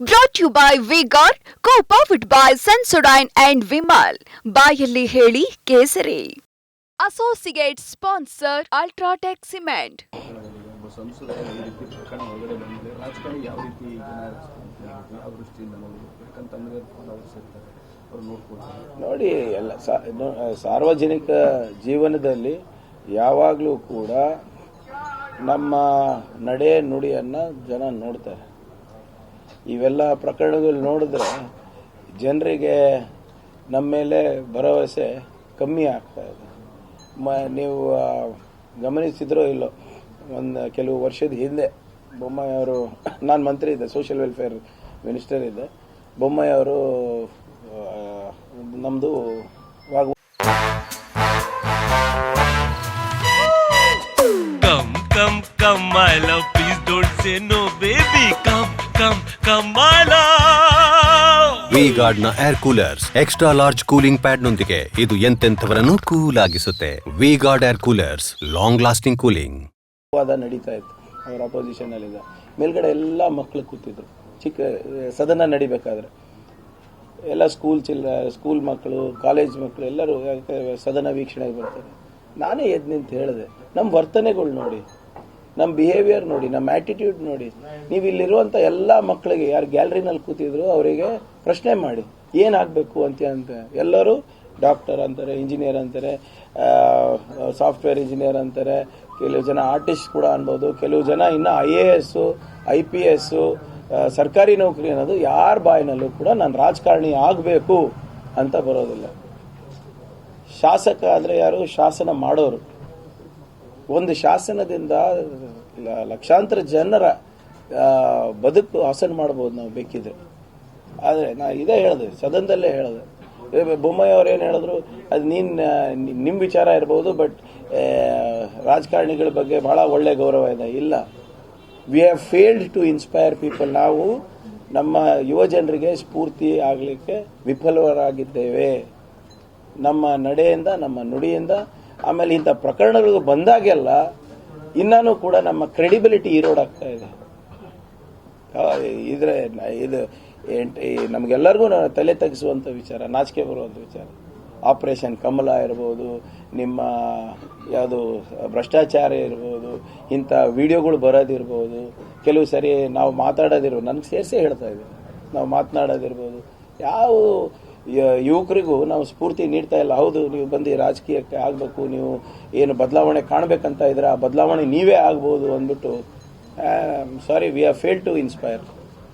Brought you by V Guard co powered by Sensodyne and Vimal ಬಾಯಲ್ಲಿ ಹೇಳಿ ಕೇಸರಿ. Associate sponsor UltraTech cement ನೋಡಿ ಎಲ್ಲ ಸಾರ್ವಜನಿಕ ಜೀವನದಲ್ಲಿ ಯಾವಾಗಲೂ ಕೂಡ ನಮ್ಮ ನಡೆ ನುಡಿಯನ್ನು ಜನ ನೋಡ್ತಾರೆ. ಇವೆಲ್ಲ ಪ್ರಕರಣಗಳು ನೋಡಿದ್ರೆ ಜನರಿಗೆ ನಮ್ಮ ಮೇಲೆ ಭರವಸೆ ಕಮ್ಮಿ ಆಗ್ತಾ ಇದೆ. ಮ, ನೀವು ಗಮನಿಸಿದ್ರೋ ಇಲ್ಲೋ, ಒಂದು ಕೆಲವು ವರ್ಷದ ಹಿಂದೆ ಬೊಮ್ಮಾಯಿ ಅವರು, ನಾನು ಮಂತ್ರಿ ಇದ್ದೆ ಸೋಷಿಯಲ್ ವೆಲ್ಫೇರ್ ಮಿನಿಸ್ಟರ್ ಇದ್ದೆ. ಬೊಮ್ಮಾಯಿ ಅವರು ನಮ್ಮದು love. ವಿ ಗಾರ್ಡ್ನ air coolers extra large cooling pad ನೊಂದಿಗೆ ಇದು ಎಂತೆಂಥವರನ್ನು cool ಆಗಿಸುತ್ತೆ. V Guard air coolers long lasting cooling ವಾದ ನಡೀತಾ ಇತ್ತು. ಅವರ ಅಪೋಸಿಷನ್ ಅಲ್ಲಿ ಮೇಲ್ಗಡೆ ಎಲ್ಲ ಮಕ್ಕಳು ಕೂತಿದ್ರು. ಚಿಕ್ಕ ಸದನ ನಡಿಬೇಕಾದ್ರೆ. ಎಲ್ಲ ಸ್ಕೂಲ್ ಚಿಲ್ ಸ್ಕೂಲ್ ಮಕ್ಕಳು ಕಾಲೇಜ್ ಮಕ್ಕಳು ಎಲ್ಲರೂ ಸದನ ವೀಕ್ಷಣೆಗೆ ಬರ್ತಾರೆ. ನಾನೇ ಎದ್ದು ನಿಂತು ಹೇಳಿದೆ. ನಮ್ಮ ವರ್ತನೆಗಳು ನೋಡಿ. ನಮ್ಮ ಬಿಹೇವಿಯರ್ ನೋಡಿ ನಮ್ಮ ಆಟಿಟ್ಯೂಡ್ ನೋಡಿ. ನೀವು ಇಲ್ಲಿರುವಂತ ಎಲ್ಲ ಮಕ್ಕಳಿಗೆ ಯಾರು ಗ್ಯಾಲರಿನಲ್ಲಿ ಕೂತಿದ್ರು ಅವರಿಗೆ ಪ್ರಶ್ನೆ ಮಾಡಿ ಏನಾಗಬೇಕು ಅಂತ ಅಂತ. ಎಲ್ಲರೂ ಡಾಕ್ಟರ್ ಅಂತಾರೆ ಇಂಜಿನಿಯರ್ ಅಂತಾರೆ ಸಾಫ್ಟ್ವೇರ್ ಇಂಜಿನಿಯರ್ ಅಂತಾರೆ, ಕೆಲವು ಜನ ಆರ್ಟಿಸ್ಟ್ ಕೂಡ ಅನ್ಬೋದು, ಕೆಲವು ಜನ ಇನ್ನು I A S I P S ಸರ್ಕಾರಿ ನೌಕರಿ ಅನ್ನೋದು ಯಾರ ಬಾಯಿನಲ್ಲೂ ಕೂಡ ನಾನು ರಾಜಕಾರಣಿ ಆಗಬೇಕು ಅಂತ ಬರೋದಿಲ್ಲ. ಶಾಸಕ ಆದರೆ ಯಾರು? ಶಾಸನ ಮಾಡೋರು. ಒಂದು ಶಾಸನದಿಂದ ಲಕ್ಷಾಂತರ ಜನರ ಬದುಕು ಹಾಸನ ಮಾಡ್ಬೋದು ನಾವು ಬೇಕಿದ್ರೆ. ಆದರೆ ನಾ ಇದೇ ಹೇಳಿದೆ, ಸದನದಲ್ಲೇ ಹೇಳಿದೆ. ಬೊಮ್ಮಯ್ಯ ಬೊಮ್ಮಾಯಿ ಅವ್ರು ಏನು ಹೇಳಿದ್ರು? ಅದು ನೀನು ನಿಮ್ಮ ವಿಚಾರ ಇರ್ಬೋದು, ಬಟ್ ರಾಜಕಾರಣಿಗಳ ಬಗ್ಗೆ ಬಹಳ ಒಳ್ಳೆ ಗೌರವ ಇದೆ. ಇಲ್ಲ. We have failed to inspire people ನಾವು ನಮ್ಮ ಯುವ ಜನರಿಗೆ ಸ್ಫೂರ್ತಿ ಆಗಲಿಕ್ಕೆ ವಿಫಲರಾಗಿದ್ದೇವೆ. ನಮ್ಮ ನಡೆಯಿಂದ, ನಮ್ಮ ನುಡಿಯಿಂದ ಆಮೇಲೆ ಇಂಥ ಪ್ರಕರಣಗಳು ಬಂದಾಗೆಲ್ಲ ಇನ್ನೂ ಕೂಡ ನಮ್ಮ ಕ್ರೆಡಿಬಿಲಿಟಿ ಇರೋಡಾಗ್ತಾ ಇದೆ. ಇದ್ರೆ ಇದು ನಮಗೆಲ್ಲರಿಗೂ ತಲೆ ತಗ್ಗಿಸುವಂಥ ವಿಚಾರ, ನಾಚಿಕೆ ಬರುವಂಥ ವಿಚಾರ. ಆಪರೇಷನ್ ಕಮಲ ಇರ್ಬೋದು, ನಿಮ್ಮ ಯಾವುದು ಭ್ರಷ್ಟಾಚಾರ ಇರ್ಬೋದು, ಇಂಥ ವಿಡಿಯೋಗಳು ಬರೋದಿರ್ಬೋದು, ಕೆಲವು ಸರಿ ನಾವು ಮಾತಾಡೋದಿರ್ಬೋದು, ನನಗೆ ಸೇರಿಸೇ ಹೇಳ್ತಾ ಇದ್ದೀನಿ. ನಾವು ಮಾತನಾಡೋದಿರ್ಬೋದು, ಯಾವ ಯುವಕರಿಗೂ ನಾವು ಸ್ಫೂರ್ತಿ ನೀಡ್ತಾ ಇಲ್ಲ. ಹೌದು ನೀವು ಬಂದು ರಾಜಕೀಯಕ್ಕೆ ಆಗಬೇಕು ನೀವು ಏನು ಬದಲಾವಣೆ ಕಾಣಬೇಕಂತ ಇದ್ರೆ ಆ ಬದಲಾವಣೆ ನೀವೇ ಆಗ್ಬೋದು ಅಂದ್ಬಿಟ್ಟು sorry we are fail to inspire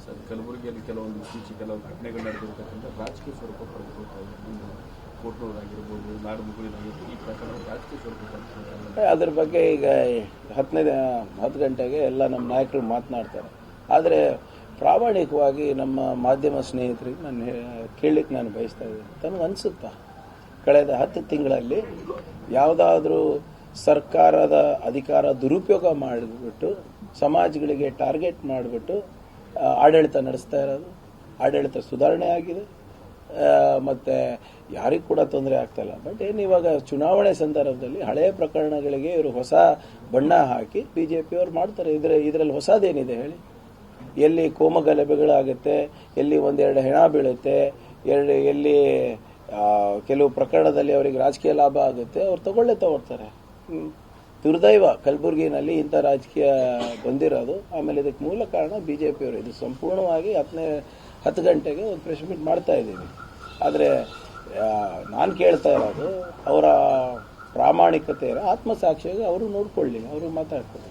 sir ಕಲಬುರಗಿಯಲ್ಲಿ ಕೆಲವೊಂದು ಇತ್ತೀಚೆಗೆ ಕೆಲವು ಘಟನೆಗಳು ನಡೆದಿರ್ತಕ್ಕಂಥ ರಾಜಕೀಯ ಸ್ವರೂಪ ಪಡೆದುಕೊಳ್ತಾ ಇದೆ ಒಂದು ಕೋರ್ಟ್ನವರಾಗಿರ್ಬೋದು ನಾಡು ಮುಗುಳಿನಾಗಿರ್ಬೋದು ಈ ಪ್ರಕರಣ ರಾಜಕೀಯ ಸ್ವರೂಪ ಪಡೆದುಕೊಳ್ತಾ ಇದೆ ಅದ್ರ ಬಗ್ಗೆ ಈಗ ಹತ್ತನೇ ಹತ್ತು ಗಂಟೆಗೆ ಎಲ್ಲ ನಮ್ಮ ನಾಯಕರು ಮಾತನಾಡ್ತಾರೆ. ಆದರೆ ಪ್ರಾಮಾಣಿಕವಾಗಿ ನಮ್ಮ ಮಾಧ್ಯಮ ಸ್ನೇಹಿತರಿಗೆ ನಾನು ಕೇಳಲಿಕ್ಕೆ ನಾನು ಬಯಸ್ತಾ ಇದ್ದೀನಿ. ಅನಿಸುತ್ತಾ? ಕಳೆದ ಹತ್ತು ತಿಂಗಳಲ್ಲಿ ಯಾವುದಾದ್ರೂ ಸರ್ಕಾರದ ಅಧಿಕಾರ ದುರುಪಯೋಗ ಮಾಡಿಬಿಟ್ಟು, ಸಮಾಜಗಳಿಗೆ ಟಾರ್ಗೆಟ್ ಮಾಡಿಬಿಟ್ಟು ಆಡಳಿತ ನಡೆಸ್ತಾ ಇರೋದು, ಆಡಳಿತ ಸುಧಾರಣೆ ಆಗಿದೆ. ಮತ್ತು ಯಾರಿಗೂ ಕೂಡ ತೊಂದರೆ ಆಗ್ತಾ ಇಲ್ಲ. ಬಟ್ ಏನು ಇವಾಗ ಚುನಾವಣೆ ಸಂದರ್ಭದಲ್ಲಿ ಹಳೆಯ ಪ್ರಕರಣಗಳಿಗೆ ಇವರು ಹೊಸ ಬಣ್ಣ ಹಾಕಿ ಬಿ ಜೆ ಪಿಯವರು ಮಾಡ್ತಾರೆ. ಇದರ ಇದರಲ್ಲಿ ಹೊಸದೇನಿದೆ ಹೇಳಿ? ಎಲ್ಲಿ ಕೋಮಗಲಭೆಗಳಾಗುತ್ತೆ, ಎಲ್ಲಿ ಒಂದೆರಡು ಹೆಣ ಬೀಳುತ್ತೆ ಎರಡು ಎಲ್ಲಿ ಕೆಲವು ಪ್ರಕರಣದಲ್ಲಿ ಅವರಿಗೆ ರಾಜಕೀಯ ಲಾಭ ಆಗುತ್ತೆ, ಅವ್ರು ತಗೊಳ್ಳೇ ತಗೊಳ್ತಾರೆ. ದುರ್ದೈವ ಕಲಬುರಗಿನಲ್ಲಿ ಇಂಥ ರಾಜಕೀಯ ಬಂದಿರೋದು. ಆಮೇಲೆ ಇದಕ್ಕೆ ಮೂಲ ಕಾರಣ ಬಿ ಜೆ ಪಿಯವರು ಇದು ಸಂಪೂರ್ಣವಾಗಿ ಹತ್ತನೇ, ಹತ್ತು ಗಂಟೆಗೆ ಒಂದು ಪ್ರೆಸ್ ಮೀಟ್ ಮಾಡ್ತಾ ಇದ್ದೀವಿ. ಆದರೆ ನಾನು ಕೇಳ್ತಾ ಇರೋದು, ಅವರ ಪ್ರಾಮಾಣಿಕತೆ ಆತ್ಮಸಾಕ್ಷಿಯಾಗಿ ಅವರು ನೋಡ್ಕೊಳ್ಳಿ, ಅವರು ಮಾತಾಡ್ಕೊಳ್ಳಿ.